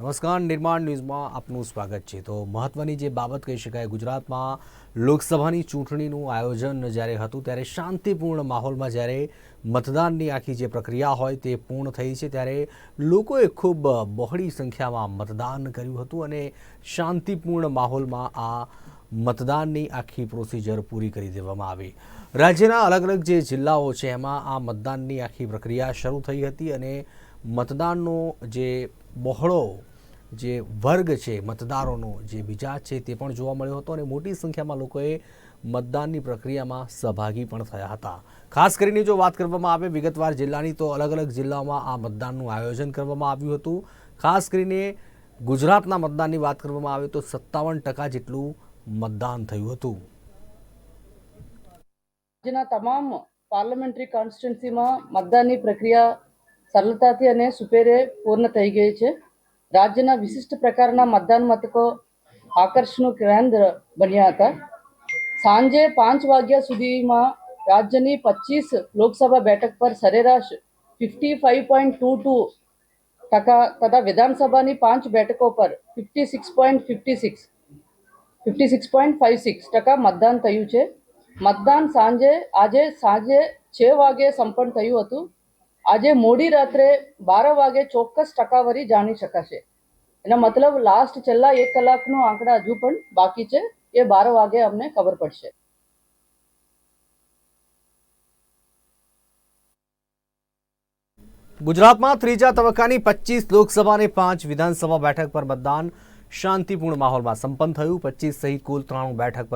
નમસ્કાર, નિર્માણ ન્યૂઝમાં આપનું સ્વાગત છે. તો મહત્વની જે બાબત કહી શકાય, ગુજરાતમાં લોકસભાની ચૂંટણીનું આયોજન જ્યારે હતું ત્યારે શાંતિપૂર્ણ માહોલમાં જ્યારે મતદાનની આખી જે પ્રક્રિયા હોય તે પૂર્ણ થઈ છે, ત્યારે લોકોએ ખૂબ બહોળી સંખ્યામાં મતદાન કર્યું હતું અને શાંતિપૂર્ણ માહોલમાં આ મતદાનની આખી પ્રોસિજર પૂરી કરી દેવામાં આવી. રાજ્યના અલગ અલગ જે જિલ્લાઓ છે, એમાં આ મતદાનની આખી પ્રક્રિયા શરૂ થઈ હતી અને મતદાનનો જે બહોળો જે વર્ગ છે, મતદારોનો જે બીજા છે તે પણ જોવા મળ્યો હતો અને મોટી સંખ્યામાં લોકોએ મતદાનની પ્રક્રિયામાં સહભાગી પણ થયા હતા. ખાસ કરીને જો વાત કરવામાં આવે, વિગતવાર જિલ્લાની તો અલગ અલગ જિલ્લાઓમાં આ મતદાનનું આયોજન કરવામાં આવ્યું હતું. ખાસ કરીને ગુજરાતના મતદાનની વાત કરવામાં આવે તો સત્તાવન ટકા જેટલું મતદાન થયું હતું. રાજ્યના તમામ પાર્લામેન્ટરી કોન્સ્ટિટ્યુન્સીમાં મતદાનની પ્રક્રિયા સરળતાથી અને સુપેરે પૂર્ણ થઈ ગઈ છે. રાજ્યના વિશિષ્ટ પ્રકારના મતદાન મથકો આકર્ષણનું કેન્દ્ર બન્યા હતા. સાંજે પાંચ વાગ્યા સુધીમાં રાજ્યની પચીસ લોકસભા બેઠક પર સરેરાશ fifty five point two two ટકા તથા વિધાનસભાની પાંચ બેઠકો પર fifty six point fifty six fifty six point five six ટકા મતદાન થયું છે. મતદાન સાંજે, આજે સાંજે છ વાગે સંપન્ન થયું હતું. આજે મોડી રાત્રે બાર વાગે ચોક્કસ ટકાવારી જાણી શકાશે. એના મતલબ લાસ્ટ છેલ્લા એક કલાકનો આંકડા હજુ પણ બાકી છે. એ બાર વાગે અમને ખબર પડશે. ગુજરાતમાં ત્રીજા તબક્કાની પચીસ લોકસભા અને પાંચ વિધાનસભા બેઠક પર મતદાન શાંતિપૂર્ણ માહોલમાં સંપન્ન થયું. પચીસ સહિત કુલ ત્રાણું બેઠક પર